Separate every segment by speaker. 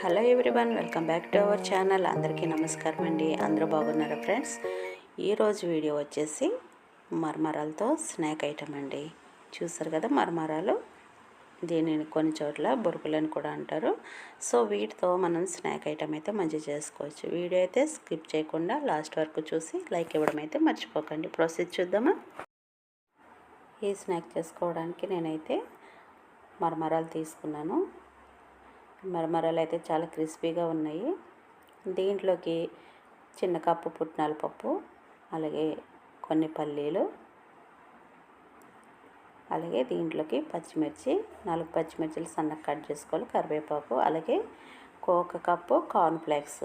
Speaker 1: Hello everyone welcome back to our channel. అందరికీ నమస్కారం అండి. అందరూ బాగున్నారా ఫ్రెండ్స్? ఈరోజు వీడియో వచ్చేసి మర్మరాలతో స్నాక్ ఐటమ్ అండి. చూసారు కదా మర్మరాలు? దీనిని కొన్ని చోట్ల బొరుకులని కూడా అంటారు. సో వీటితో మనం స్నాక్ ఐటమ్ అయితే మంచి చేసుకోవచ్చు. వీడియో అయితే స్కిప్ చేయకుండా లాస్ట్ వరకు చూసి లైక్ ఇవ్వడం అయితే మర్చిపోకండి. ప్రాసెస్ చూద్దామా? ఈ స్నాక్ చేసుకోవడానికి నేనైతే మర్మరాలు తీసుకున్నాను. మరమరాలు అయితే చాలా క్రిస్పీగా ఉన్నాయి. దీంట్లోకి చిన్న కప్పు పుట్నాల పప్పు అలాగే కొన్ని పల్లీలు అలాగే దీంట్లోకి పచ్చిమిర్చి నాలుగు పచ్చిమిర్చిలు సన్నగా కట్ చేసుకోవాలి కరివేపాకు అలాగే ఒక కప్పు కార్న్ఫ్లేక్స్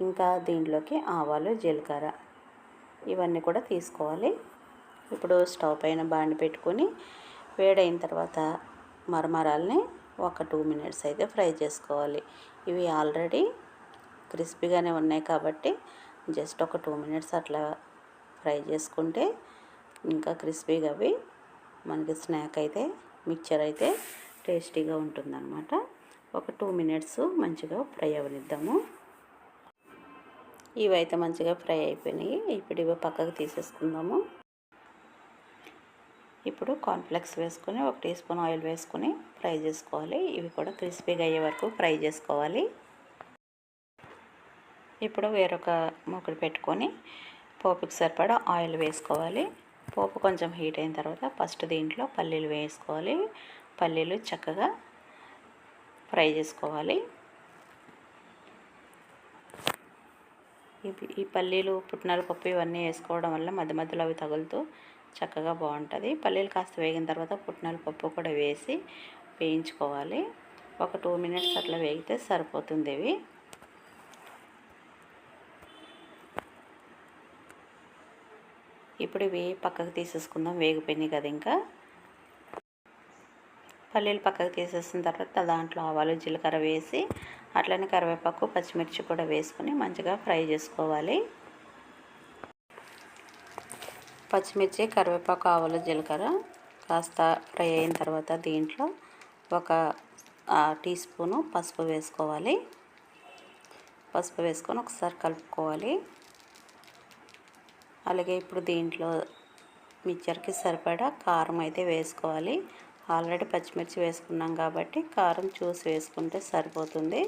Speaker 1: ఇంకా దీంట్లోకి ఆవాలు జీలకర్ర ఇవన్నీ కూడా తీసుకోవాలి. ఇప్పుడు స్టవ్ పైన బాండి పెట్టుకొని వేడైన తర్వాత మరమరాలని ఒక టూ మినిట్స్ అయితే ఫ్రై చేసుకోవాలి. ఇవి ఆల్రెడీ క్రిస్పీగానే ఉన్నాయి కాబట్టి జస్ట్ ఒక టూ మినిట్స్ అట్లా ఫ్రై చేసుకుంటే ఇంకా క్రిస్పీగా అవి మనకి స్నాక్ అయితే మిక్చర్ అయితే టేస్టీగా ఉంటుందన్నమాట. ఒక టూ మినిట్స్ మంచిగా ఫ్రై అవనిద్దాము. ఇవైతే మంచిగా ఫ్రై అయిపోయినాయి. ఇప్పుడు ఇవి పక్కకు తీసేసుకుందాము. ఇప్పుడు కార్న్ఫ్లెక్స్ వేసుకొని ఒక టీ స్పూన్ ఆయిల్ వేసుకొని ఫ్రై చేసుకోవాలి. ఇవి కూడా క్రిస్పీగా అయ్యే వరకు ఫ్రై చేసుకోవాలి. ఇప్పుడు వేరొక మొక్కడు పెట్టుకొని పోపుకి సరిపడా ఆయిల్ వేసుకోవాలి. పోపు కొంచెం హీట్ అయిన తర్వాత ఫస్ట్ దీంట్లో పల్లీలు వేసుకోవాలి. పల్లీలు చక్కగా ఫ్రై చేసుకోవాలి. ఈ పల్లీలు పుట్నాల పప్పు ఇవన్నీ వేసుకోవడం వల్ల మధ్య మధ్యలో అవి తగులుతూ చక్కగా బాగుంటుంది. పల్లీలు కాస్త వేగిన తర్వాత పుట్నాల పప్పు కూడా వేసి వేయించుకోవాలి. ఒక టూ మినిట్స్ అట్లా వేగితే సరిపోతుంది ఇవి. ఇప్పుడు ఇవి పక్కకు తీసేసుకుందాం. వేగిపోయినాయి కదా ఇంకా. పల్లీలు పక్కకు తీసేసిన తర్వాత దాంట్లో ఆవాలు జీలకర్ర వేసి అట్లనే కరివేపాకు పచ్చిమిర్చి కూడా వేసుకొని మంచిగా ఫ్రై చేసుకోవాలి. పచ్చిమిర్చి కరివేపాకు ఆవులు జీలకర్ర కాస్త ఫ్రై అయిన తర్వాత దీంట్లో ఒక టీ స్పూను పసుపు వేసుకోవాలి. పసుపు వేసుకొని ఒకసారి కలుపుకోవాలి. అలాగే ఇప్పుడు దీంట్లో మిక్చర్కి సరిపడా కారం అయితే వేసుకోవాలి. ఆల్రెడీ పచ్చిమిర్చి వేసుకున్నాం కాబట్టి కారం చూసి వేసుకుంటే సరిపోతుంది.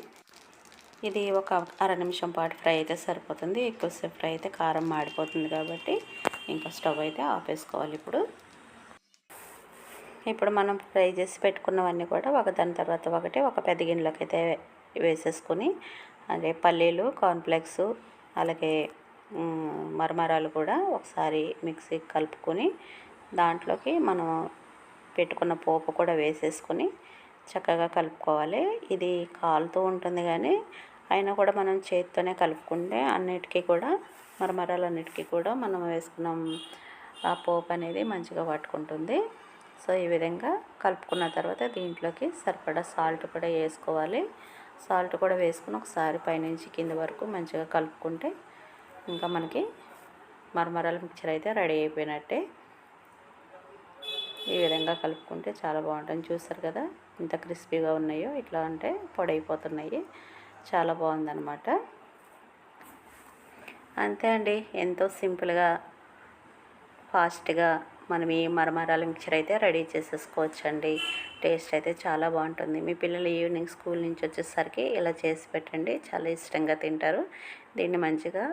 Speaker 1: ఇది ఒక అర నిమిషం పాటు ఫ్రై అయితే సరిపోతుంది. ఎక్కువసేపు ఫ్రై అయితే కారం మాడిపోతుంది కాబట్టి ఇంకా స్టవ్ అయితే ఆపేసుకోవాలి ఇప్పుడు. ఇప్పుడు మనం ఫ్రై చేసి పెట్టుకున్నవన్నీ కూడా ఒకదాని తర్వాత ఒకటి ఒక పెద్ద గిన్నెలోకి అయితే వేసేసుకొని అదే పల్లీలు కార్న్ఫ్లెక్స్ అలాగే మరమరాలు కూడా ఒకసారి మిక్సీ కలుపుకొని దాంట్లోకి మనం పెట్టుకున్న పోపు కూడా వేసేసుకొని చక్కగా కలుపుకోవాలి. ఇది కాలుతూ ఉంటుంది కానీ అయినా కూడా మనం చేతితోనే కలుపుకుంటే అన్నిటికీ కూడా మరమరాలన్నిటికీ కూడా మనం వేసుకున్నాం. ఆ పోపు అనేది మంచిగా పట్టుకుంటుంది. సో ఈ విధంగా కలుపుకున్న తర్వాత దీంట్లోకి సరిపడా సాల్ట్ కూడా వేసుకోవాలి. సాల్ట్ కూడా వేసుకుని ఒకసారి పైనుంచి కింద వరకు మంచిగా కలుపుకుంటే ఇంకా మనకి మరమరాల మిక్చర్ అయితే రెడీ అయిపోయినట్టే. ఈ విధంగా కలుపుకుంటే చాలా బాగుంటుంది. చూస్తారు కదా ఇంత క్రిస్పీగా ఉన్నాయో ఇట్లా అంటే పొడైపోతున్నాయి. చాలా బాగుందన్నమాట. అంతే అండి ఎంతో సింపుల్గా ఫాస్ట్గా మనం ఈ మరమరాల మిక్చర్ అయితే రెడీ చేసేసుకోవచ్చు అండి టేస్ట్ అయితే చాలా బాగుంటుంది. మీ పిల్లలు ఈవినింగ్ స్కూల్ నుంచి వచ్చేసరికి ఇలా చేసి పెట్టండి. చాలా ఇష్టంగా తింటారు. దీన్ని మంచిగా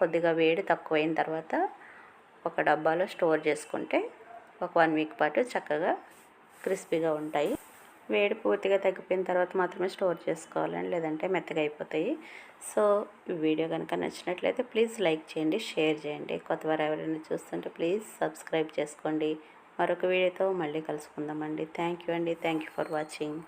Speaker 1: కొద్దిగా వేడి తక్కువైన తర్వాత ఒక డబ్బాలో స్టోర్ చేసుకుంటే ఒక వన్ వీక్ పాటు చక్కగా క్రిస్పీగా ఉంటాయి. వేడి పూర్తిగా తగ్గిపోయిన తర్వాత మాత్రమే స్టోర్ చేసుకోవాలండి లేదంటే మెత్తగా అయిపోతాయి. సో వీడియో కనుక నచ్చినట్లయితే ప్లీజ్ లైక్ చేయండి షేర్ చేయండి. కొత్తవారు ఎవరైనా చూస్తుంటే ప్లీజ్ సబ్స్క్రైబ్ చేసుకోండి. మరొక వీడియోతో మళ్ళీ కలుసుకుందామండి. థ్యాంక్ యూ అండి. Thank you for watching.